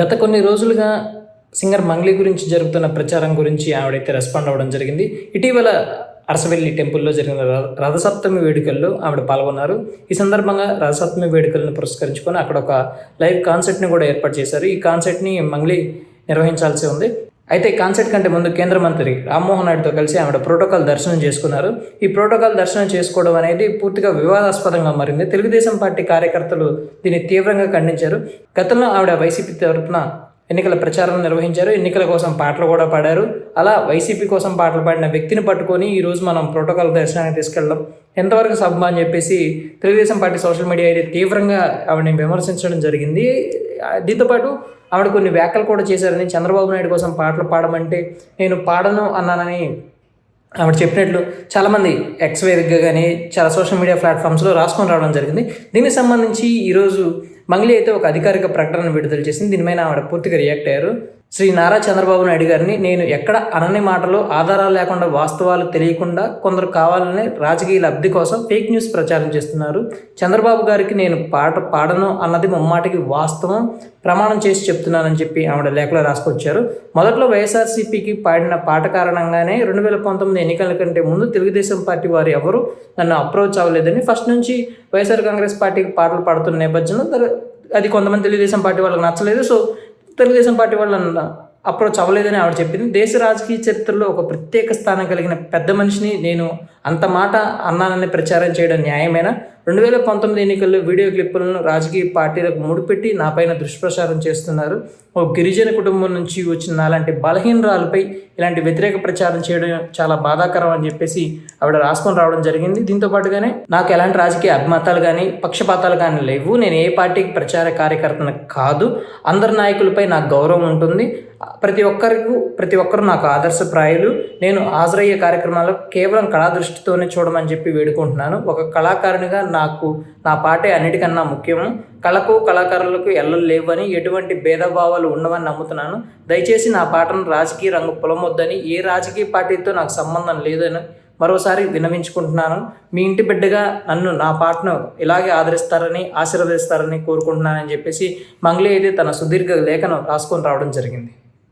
గత కొన్ని రోజులుగా సింగర్ మంగ్లీ గురించి జరుగుతున్న ప్రచారం గురించి ఆవిడైతే రెస్పాండ్ అవ్వడం జరిగింది. ఇటీవల అరసవెల్లి టెంపుల్లో జరిగిన ర- రథసప్తమి వేడుకల్లో ఆవిడ పాల్గొన్నారు. ఈ సందర్భంగా రథసప్తమి వేడుకలను పురస్కరించుకొని అక్కడ ఒక లైవ్ కాన్సర్ట్ని కూడా ఏర్పాటు చేశారు. ఈ కాన్సర్ట్ని మంగ్లీ నిర్వహించాల్సి ఉంది. అయితే కాన్సర్ట్ కంటే ముందు కేంద్ర మంత్రి రామ్మోహన్ నాయుడుతో కలిసి ఆవిడ ప్రోటోకాల్ దర్శనం చేసుకున్నారు. ఈ ప్రోటోకాల్ దర్శనం చేసుకోవడం అనేది పూర్తిగా వివాదాస్పదంగా మారింది. తెలుగుదేశం పార్టీ కార్యకర్తలు దీన్ని తీవ్రంగా ఖండించారు. గతంలో ఆవిడ వైసీపీ తరఫున ఎన్నికల ప్రచారం నిర్వహించారు. ఎన్నికల కోసం పాటలు కూడా పాడారు. అలా వైసీపీ కోసం పాటలు పాడిన వ్యక్తిని పట్టుకొని ఈరోజు మనం ప్రోటోకాల్ దర్శనానికి తీసుకెళ్ళడం ఎంతవరకు సభ అని చెప్పేసి తెలుగుదేశం పార్టీ సోషల్ మీడియా అయితే తీవ్రంగా ఆవిడని విమర్శించడం జరిగింది. దీంతోపాటు ఆవిడ కొన్ని వ్యాఖ్యలు కూడా చేశారని చంద్రబాబు నాయుడు కోసం పాటలు పాడమంటే నేను పాడను అన్నానని ఆవిడ చెప్పినట్లు చాలామంది ఎక్స్ వేదికగా కానీ చాలా సోషల్ మీడియా ప్లాట్ఫామ్స్లో రాసుకొని రావడం జరిగింది. దీనికి సంబంధించి ఈరోజు మంగ్లీ అయితే ఒక అధికారిక ప్రకటన విడుదల చేసింది. దీనిపైన ఆవిడ పూర్తిగా రియాక్ట్ అయ్యారు. శ్రీ నారా చంద్రబాబు నాయుడు గారిని నేను ఎక్కడ అనని మాటలు ఆధారాలు లేకుండా వాస్తవాలు తెలియకుండా కొందరు కావాలని రాజకీయ లబ్ధి కోసం ఫేక్ న్యూస్ ప్రచారం చేస్తున్నారు. చంద్రబాబు గారికి నేను పాట పాడను అన్నది ముమ్మాటికి వాస్తవం. ప్రమాణం చేసి చెప్తున్నానని చెప్పి ఆవిడ లేఖలో రాసుకొచ్చారు. మొదట్లో వైఎస్ఆర్సీపీకి పాడిన పాట కారణంగానే రెండు వేల పంతొమ్మిది ఎన్నికల కంటే ముందు తెలుగుదేశం పార్టీ వారు ఎవరు నన్ను అప్రోచ్ అవ్వలేదని ఫస్ట్ నుంచి వైఎస్ఆర్ కాంగ్రెస్ పార్టీకి పాటలు పాడుతున్న నేపథ్యంలో అది కొంతమంది తెలుగుదేశం పార్టీ వాళ్ళకి నచ్చలేదు. సో తెలుగుదేశం పార్టీ వాళ్ళు అప్రోచ్ అవ్వలేదని ఆవిడ చెప్పింది. దేశ రాజకీయ చరిత్రలో ఒక ప్రత్యేక స్థానం కలిగిన పెద్ద మనిషిని నేను అంత మాట అన్నానని ప్రచారం చేయడం న్యాయమేనా? రెండు వేల పంతొమ్మిది ఎన్నికల్లో వీడియో క్లిప్పులను రాజకీయ పార్టీలకు ముడిపెట్టి నాపైన దుష్ప్రచారం చేస్తున్నారు. ఓ గిరిజన కుటుంబం నుంచి వచ్చిన నాలాంటి బలహీనరాలపై ఇలాంటి వ్యతిరేక ప్రచారం చేయడం చాలా బాధాకరం అని చెప్పేసి ఆవిడ రాసుకొని రావడం జరిగింది. దీంతో పాటుగానే నాకు ఎలాంటి రాజకీయ అభిమతాలు కానీ పక్షపాతాలు కానీ లేవు. నేను ఏ పార్టీకి ప్రచార కార్యకర్తను కాదు. అందరి నాయకులపై నాకు గౌరవం ఉంటుంది. ప్రతి ఒక్కరికి ప్రతి ఒక్కరు నాకు ఆదర్శప్రాయులు. నేను హాజరయ్యే కార్యక్రమాల్లో కేవలం కళా దృష్టితోనే చూడమని చెప్పి వేడుకుంటున్నాను. ఒక కళాకారునిగా నాకు నా పాటే అన్నిటికన్నా ముఖ్యము. కళకు కళాకారులకు ఎల్లలు లేవని ఎటువంటి భేదభావాలు ఉండవని నమ్ముతున్నాను. దయచేసి నా పాటను రాజకీయ రంగు పొలమొద్దని ఏ రాజకీయ పార్టీతో నాకు సంబంధం లేదని మరోసారి విన్నవించుకుంటున్నాను. మీ ఇంటి బిడ్డగా నన్ను నా పాటను ఇలాగే ఆదరిస్తారని ఆశీర్వదిస్తారని కోరుకుంటున్నానని చెప్పేసి మంగ్లీ అయితే తన సుదీర్ఘ లేఖను రాసుకొని రావడం జరిగింది.